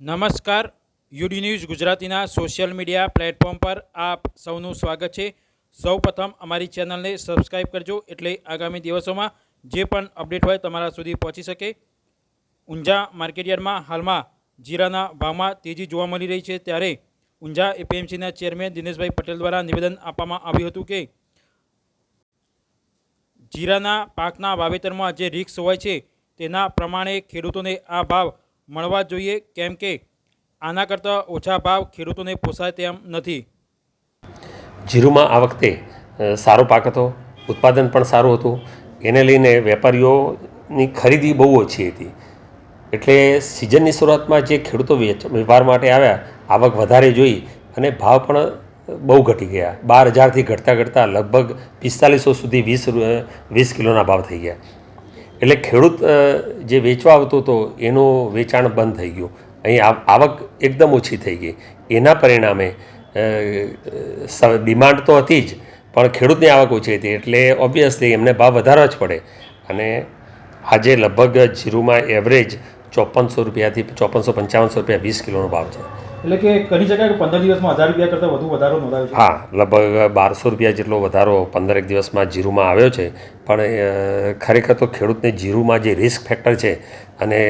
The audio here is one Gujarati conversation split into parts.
નમસ્કાર. યુડી ન્યૂઝ ગુજરાતીના સોશિયલ મીડિયા પ્લેટફોર્મ પર આપ સૌનું સ્વાગત છે. સૌ પ્રથમ અમારી ચેનલને સબસ્ક્રાઈબ કરજો એટલે આગામી દિવસોમાં જે પણ અપડેટ હોય તમારા સુધી પહોંચી શકે. ઊંઝા માર્કેટયાર્ડમાં હાલમાં જીરાના ભાવમાં તેજી જોવા મળી રહી છે ત્યારે ઊંઝા એપીએમસીના ચેરમેન દિનેશભાઈ પટેલ દ્વારા નિવેદન આપવામાં આવ્યું હતું કે જીરાના પાકના વાવેતરમાં જે રિસ્ક હોય છે તેના પ્રમાણે ખેડૂતોને આ ભાવ મળવા જોઈએ, કેમ કે આના કરતાં ઓછા ભાવ ખેડૂતોને પોસાય તેમ નથી. જીરુમાં આ વખતે સારો પાક હતો, ઉત્પાદન પણ સારું હતું. એને લઈને વેપારીઓની ખરીદી બહુ ઓછી હતી. એટલે સિઝનની શરૂઆતમાં જે ખેડૂતો વેપાર માટે આવ્યા, આવક વધારે જોઈ અને ભાવ પણ બહુ ઘટી ગયા. બાર હજારથી ઘટતા ઘટતા લગભગ પિસ્તાલીસો સુધી વીસ વીસ કિલોના ભાવ થઈ ગયા. એટલે ખેડૂત જે વેચવા આવતો હતો, એનું વેચાણ બંધ થઈ ગયું. અહીં આવ- આવક એકદમ ઓછી થઈ ગઈ. એના પરિણામે ડિમાન્ડ તો હતી જ, પણ ખેડૂતની આવક ઓછી હતી. એટલે ઓબ્વિયસલી એમને ભાવ વધારવા જ પડે. અને આજે લગભગ જીરુમાં એવરેજ ચોપનસો રૂપિયાથી ચોપનસો પંચાવનસો રૂપિયા વીસ કિલોનો ભાવ છે. એટલે કે કહી શકાય કે પંદર દિવસમાં હજાર રૂપિયા કરતાં વધુ વધારો નોંધાયો હા, લગભગ બારસો રૂપિયા જેટલો વધારો પંદરેક દિવસમાં જીરુમાં આવ્યો છે. પણ ખરેખર તો ખેડૂતને જીરુમાં જે રિસ્ક ફેક્ટર છે અને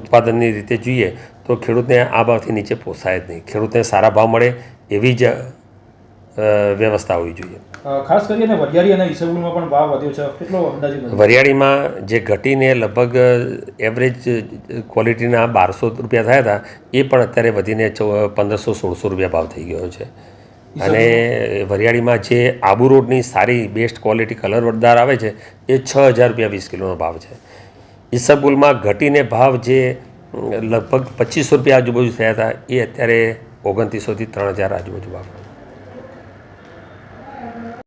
ઉત્પાદનની રીતે જોઈએ, તો ખેડૂતને આ ભાવથી નીચે પોસાય જ નહીં. ખેડૂતને સારા ભાવ મળે એવી જ વ્યવસ્થા હોવી જોઈએ. ખાસ કરીને વરિયાળી અને ઈસબગુલમાં પણ ભાવ વધ્યો છે. કેટલો અંદાજે વરિયાળીમાં જે ઘટીને લગભગ એવરેજ ક્વોલિટીના બારસો રૂપિયા થયા હતા એ પણ અત્યારે વધીને પંદરસો સોળસો રૂપિયા ભાવ થઈ ગયો છે. અને વરિયાળીમાં જે આબુ રોડની સારી બેસ્ટ ક્વોલિટી કલર વરદાર આવે છે એ છ હજાર રૂપિયા વીસ કિલોનો ભાવ છે. ઈસબગુલમાં ઘટીને ભાવ જે લગભગ પચીસો રૂપિયા આજુબાજુ થયા હતા એ અત્યારે ઓગણત્રીસોથી ત્રણ હજાર આજુબાજુ ભાવ.